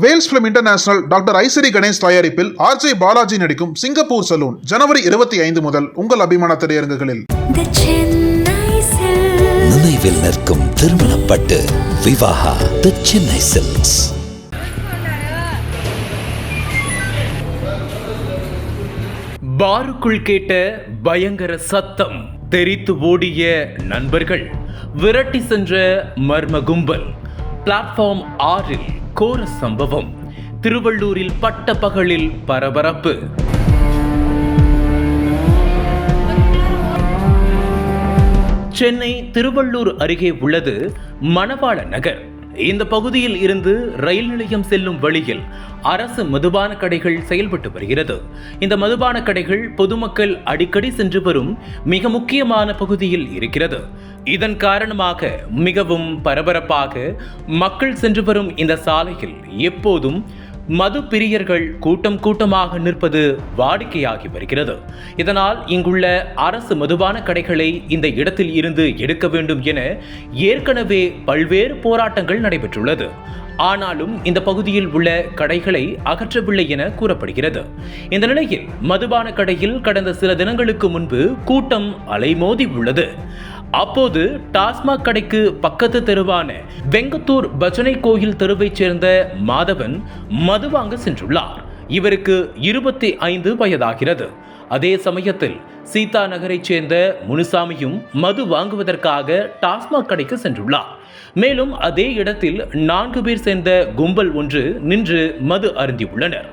Vels film international doctor Ishari Ganesh தயாரிப்பில் RJ Balaji நடிக்கும் Singapore salon ஜனவரி இருபத்தி ஐந்து முதல் உங்கள் அபிமான திரையரங்குகளில். நினைவில் நிற்கும் திருமணப்பட்டு விவாகா தி சென்னை சில்க்ஸ் பாருக்குள் கேட்ட பயங்கர சத்தம் தெரித்து ஓடிய நண்பர்கள் விரட்டி சென்ற மர்ம கும்பல் பிளாட்ஃபார்ம் ஆறில் கோர சம்பவம். திருவள்ளூரில் பட்ட பகலில் பரபரப்பு. சென்னை திருவள்ளூர் அருகே உள்ளது மணவாள நகர். இந்த பகுதியில் இருந்து ரயில் நிலையம் செல்லும் வழியில் அரசு மதுபான கடைகள் செயல்பட்டு வருகிறது. இந்த மதுபான கடைகள் பொதுமக்கள் அடிக்கடி சென்று வரும் மிக முக்கியமான பகுதியில் இருக்கிறது. இதன் காரணமாக மிகவும் பரபரப்பாக மக்கள் சென்று வரும் இந்த சாலையில் எப்போதும் மது பிரியர்கள் கூட்டம் கூட்டமாக நிற்பது வாடிக்கையாகி வருகிறது. இதனால் இங்குள்ள அரசு மதுபான கடைகளை இந்த இடத்தில் இருந்து எடுக்க வேண்டும் என ஏற்கனவே பல்வேறு போராட்டங்கள் நடைபெற்றுள்ளது. ஆனாலும் இந்த பகுதியில் உள்ள கடைகளை அகற்றவில்லை என கூறப்படுகிறது. இந்த நிலையில் மதுபான கடையில் கடந்த சில தினங்களுக்கு முன்பு கூட்டம் அலைமோதி உள்ளது. அப்போது டாஸ்மாக் கடைக்கு பக்கத்து தெருவான வெங்கத்தூர் பஜனை கோயில் தெருவைச் சேர்ந்த மாதவன் மது வாங்க சென்றுள்ளார். இவருக்கு இருபத்தி ஐந்து வயதாகிறது. அதே சமயத்தில் சீதா நகரைச் சேர்ந்த முனுசாமியும் மது வாங்குவதற்காக டாஸ்மாக் கடைக்கு சென்றுள்ளார். மேலும் அதே இடத்தில் நான்கு பேர் சேர்ந்த கும்பல் ஒன்று நின்று மது அருந்தியுள்ளனர்.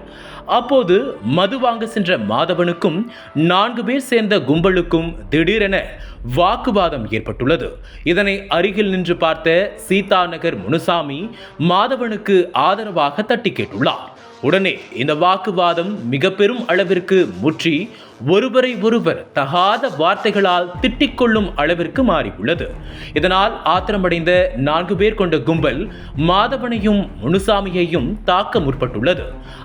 அப்போது மது வாங்க சென்ற மாதவனுக்கும் நான்கு பேர் சேர்ந்த கும்பலுக்கும் திடீரென வாக்குவாதம் ஏற்பட்டுள்ளது. இதனை அருகில் நின்று பார்த்த சீதா நகர் முனுசாமி மாதவனுக்கு ஆதரவாக தட்டி கேட்டுள்ளார். உடனே இந்த வாக்குவாதம் மிக பெரும் அளவிற்கு முற்றி ஒருவரை ஒருவர் தகாத வார்த்தைகளால் திட்டிக் கொள்ளும் அளவிற்கு மாறியுள்ளது. இதனால் ஆத்திரமடைந்த நான்கு பேர் கொண்ட கும்பல் மாதவனையும் முனுசாமியையும் தாக்க முற்பட்டுள்ளது.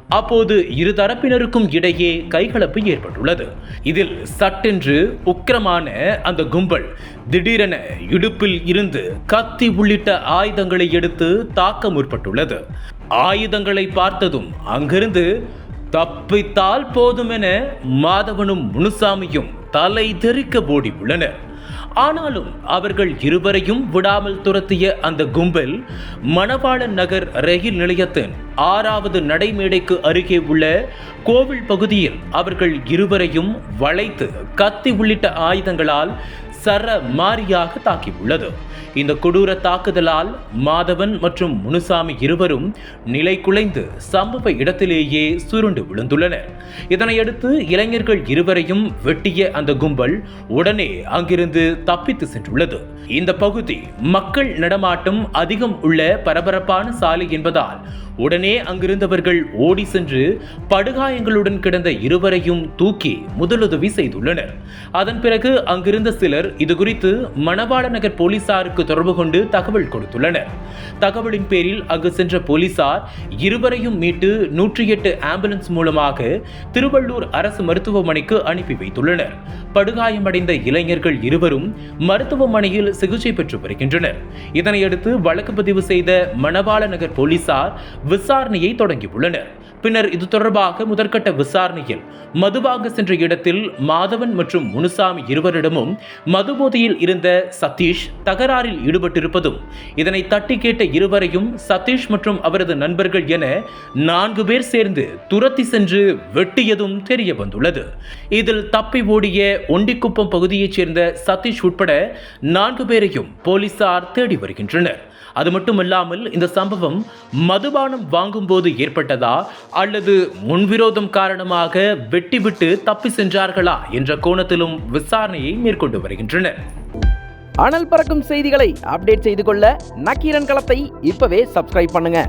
அப்போது இரு தரப்பினருக்கும் இடையே கைகலப்பு ஏற்பட்டுள்ளது. இதில் சட்டென்று உக்கிரமான அந்த கும்பல் திடீரென இடுப்பில் இருந்து கத்தி உள்ளிட்ட ஆயுதங்களை எடுத்து தாக்க முற்பட்டுள்ளது. ஆயுதங்களை பார்த்ததும் அங்கிருந்து தப்பித்தால் போதுமென மாதவனும் முனுசாமியும் தலை தெறிக்க ஓடி உள்ளனர் ஆனாலும் அவர்கள் இருவரையும் விடாமல் துரத்திய அந்த கும்பல் மணவாளன் நகர் ரயில் நிலையத்தின் ஆறாவது நடைமேடைக்கு அருகே உள்ள கோவில் பகுதியில் அவர்கள் இருவரையும் வளைத்து கத்தி உள்ளிட்ட ஆயுதங்களால் சர மாறியாக தாக்கியுள்ளது. இந்த கொடூர தாக்குதலால் மாதவன் மற்றும் முனுசாமி இருவரும் நிலை குலைந்து சம்பவ இடத்திலேயே சுருண்டு விழுந்துள்ளனர். இதனையடுத்து இளைஞர்கள் இருவரையும் வெட்டிய அந்த கும்பல் உடனே அங்கிருந்து தப்பித்து சென்றுள்ளது. இந்த பகுதி மக்கள் நடமாட்டம் அதிகம் உள்ள பரபரப்பான சாலை என்பதால் உடனே அங்கிருந்தவர்கள் ஓடி சென்று படுகாயங்களுடன் கிடந்த இருவரையும் தூக்கி முதலுதவி செய்துள்ளனர். அதன் பிறகு அங்கிருந்த சிலர் இது குறித்து மணவாள நகர் போலீசாருக்கு தொடர்பு கொண்டு தகவல் கொடுத்துள்ளனர். தகவலின் பேரில் அங்கு சென்ற போலீசார் இருவரையும் மீட்டு நூற்றி எட்டு ஆம்புலன்ஸ் மூலமாக திருவள்ளூர் அரசு மருத்துவமனைக்கு அனுப்பி வைத்துள்ளனர். படுகாயமடைந்த இளைஞர்கள் இருவரும் மருத்துவமனையில் சிகிச்சை பெற்று வருகின்றனர். இதனையடுத்து வழக்கு பதிவு செய்த மணவாள நகர் போலீசார் விசாரணையை தொடங்கியுள்ளனர். பின்னர் இது தொடர்பாக முதற்கட்ட விசாரணையில் மதுவாக சென்ற இடத்தில் மாதவன் மற்றும் முனுசாமி இருவரிடமும் மதுபோதையில் இருந்த சதீஷ் தகராறில் ஈடுபட்டிருப்பதும் இதனை தட்டி கேட்ட இருவரையும் சதீஷ் மற்றும் அவரது நண்பர்கள் என நான்கு பேர் சேர்ந்து துரத்தி சென்று வெட்டியதும் தெரிய வந்துள்ளது இதில் தப்பி ஓடிய ஒண்டிக்குப்பம் பகுதியைச் சேர்ந்த சதீஷ் உட்பட நான்கு பேரையும் போலீசார் தேடி வருகின்றனர். அது மட்டுமல்லாமல் இந்த சம்பவம் மதுபானம் வாங்கும்போது ஏற்பட்டதா அல்லது முன்விரோதம் காரணமாக வெட்டிவிட்டு தப்பி சென்றார்களா என்ற கோணத்திலும் விசாரணையை மேற்கொண்டு வருகின்றனர். அனல் பறக்கும் செய்திகளை அப்டேட் செய்து கொள்ள நக்கீரன் களத்தை இப்பவே சப்ஸ்கிரைப் பண்ணுங்க.